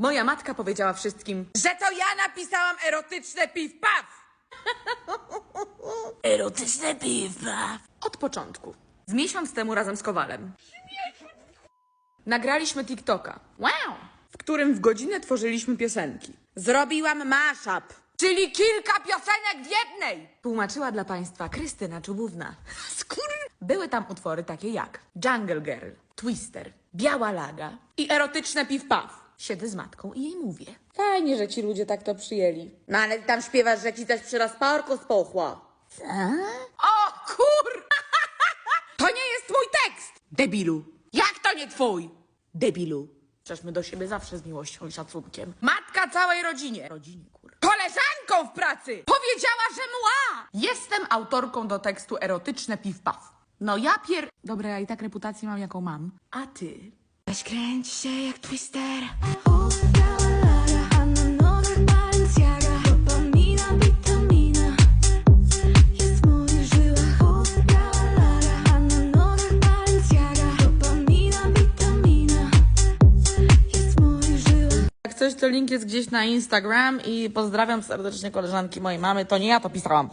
Moja matka powiedziała wszystkim, że to ja napisałam erotyczne piw-paw! Erotyczne piwa. Od początku. Z miesiąc temu razem z Kowalem. Nagraliśmy TikToka. Wow! W którym w godzinę tworzyliśmy piosenki. Zrobiłam mashup. Czyli kilka piosenek w jednej! Tłumaczyła dla państwa Krystyna Czubówna. Skur... Były tam utwory takie jak Jungle Girl, Twister, Biała Laga i erotyczne piw-paw. Siedzę z matką i jej mówię. Fajnie, że ci ludzie tak to przyjęli. No ale ty tam śpiewasz, że ci coś przy rozporku spochło. Co? O kur... To nie jest mój tekst! Debilu. Jak to nie twój? Debilu. Przecież my do siebie zawsze z miłością i szacunkiem. Matka całej rodzinie. Rodzinie, kur... Koleżanką w pracy! Powiedziała, że mła! Jestem autorką do tekstu erotyczne piw-paw. No ja pier... Dobra, ja i tak reputację mam, jaką mam. A ty? Weź kręć się jak twister. Coś, to link jest gdzieś na Instagram i pozdrawiam serdecznie koleżanki mojej mamy. To nie ja to pisałam.